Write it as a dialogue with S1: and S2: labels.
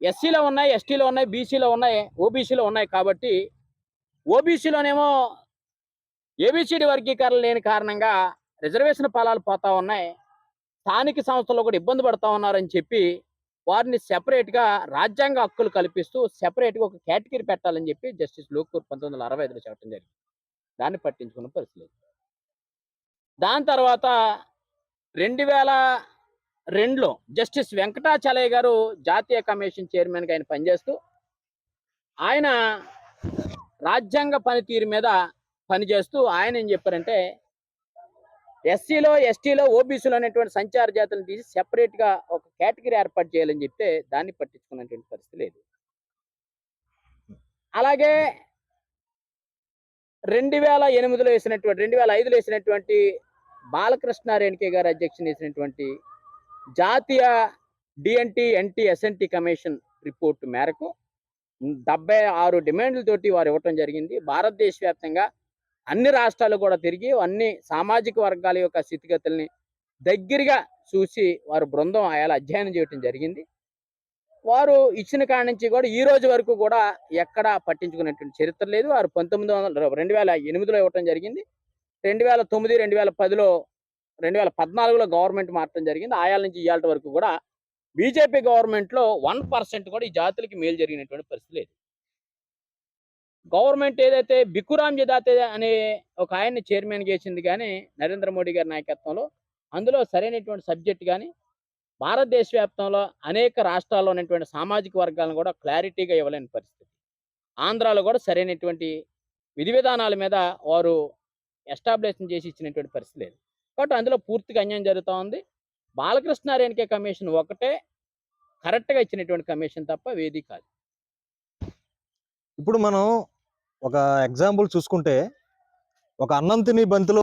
S1: ఎస్సీలో ఉన్నాయి ఎస్టీలో ఉన్నాయి బీసీలో ఉన్నాయి ఓబీసీలో ఉన్నాయి కాబట్టి ఓబీసీలోనేమో ఏబిసిడి వర్గీకరణ లేని కారణంగా రిజర్వేషన్ ఫలాలు పోతా ఉన్నాయి. స్థానిక సంస్థలు కూడా ఇబ్బంది పడతా ఉన్నారని చెప్పి వారిని సెపరేట్గా రాజ్యాంగ హక్కులు కల్పిస్తూ సెపరేట్గా ఒక కేటగిరీ పెట్టాలని చెప్పి జస్టిస్ లోకూర్ పంతొమ్మిది వందల అరవై ఐదులో చెప్పడం జరిగింది. దాన్ని పట్టించుకున్న పరిస్థితి దాని తర్వాత రెండు వేల రెండులో జస్టిస్ వెంకటాచలయ్య గారు జాతీయ కమిషన్ చైర్మన్గా ఆయన పనిచేస్తూ ఆయన రాజ్యాంగ పనితీరు మీద పనిచేస్తూ ఆయన ఏం చెప్పారంటే ఎస్సీలో ఎస్టీలో ఓబీసీలో అనేటువంటి సంచార జాతులను తీసి సెపరేట్గా ఒక కేటగిరీ ఏర్పాటు చేయాలని చెప్తే దాన్ని పట్టించుకున్నటువంటి పరిస్థితి లేదు. అలాగే రెండు వేల ఎనిమిదిలో వేసినటువంటి రెండు వేల ఐదులో వేసినటువంటి బాలకృష్ణారేణకే గారు అధ్యక్షుని వేసినటువంటి జాతీయ DNT NT SNT commission report మేరకు డెబ్బై ఆరు డిమాండ్లతోటి వారు ఇవ్వటం జరిగింది. భారతదేశ వ్యాప్తంగా అన్ని రాష్ట్రాలు కూడా తిరిగి అన్ని సామాజిక వర్గాల యొక్క స్థితిగతుల్ని దగ్గరగా చూసి వారు బృందం ఆయాల అధ్యయనం చేయటం జరిగింది. వారు ఇచ్చిన కాడి నుంచి కూడా ఈ రోజు వరకు కూడా ఎక్కడా పట్టించుకున్నటువంటి చరిత్ర లేదు. వారు పంతొమ్మిది వందల రెండు వేల ఎనిమిదిలో ఇవ్వటం జరిగింది. రెండు వేల తొమ్మిది రెండు వేల పదిలో రెండు వేల పద్నాలుగులో గవర్నమెంట్ మార్చడం జరిగింది. ఆయాల నుంచి ఇవాళ వరకు కూడా బీజేపీ గవర్నమెంట్లో వన్ పర్సెంట్ కూడా ఈ జాతులకి మేలు జరిగినటువంటి పరిస్థితి లేదు. గవర్నమెంట్ ఏదైతే బికురామ్ జదాతే అనే ఒక ఆయన్ని చైర్మన్ చేసింది కానీ నరేంద్ర మోడీ గారి నాయకత్వంలో అందులో సరైనటువంటి సబ్జెక్ట్ కానీ భారతదేశ వ్యాప్తంలో అనేక రాష్ట్రాల్లో ఉన్నటువంటి సామాజిక వర్గాలను కూడా క్లారిటీగా ఇవ్వలేని పరిస్థితి. ఆంధ్రాలో కూడా సరైనటువంటి విధి విధానాల మీద వారు ఎస్టాబ్లిష్మెంట్ చేసి ఇచ్చినటువంటి పరిస్థితి లేదు. కాబట్టి అందులో పూర్తిగా అన్యాయం జరుగుతూ ఉంది బాలకృష్ణ రేణుకే కమిషన్ ఒకటే కరెక్ట్గా ఇచ్చినటువంటి కమిషన్ తప్ప వేది కాదు.
S2: ఇప్పుడు మనం ఒక ఎగ్జాంపుల్ చూసుకుంటే ఒక అన్నం తిని బంతిలో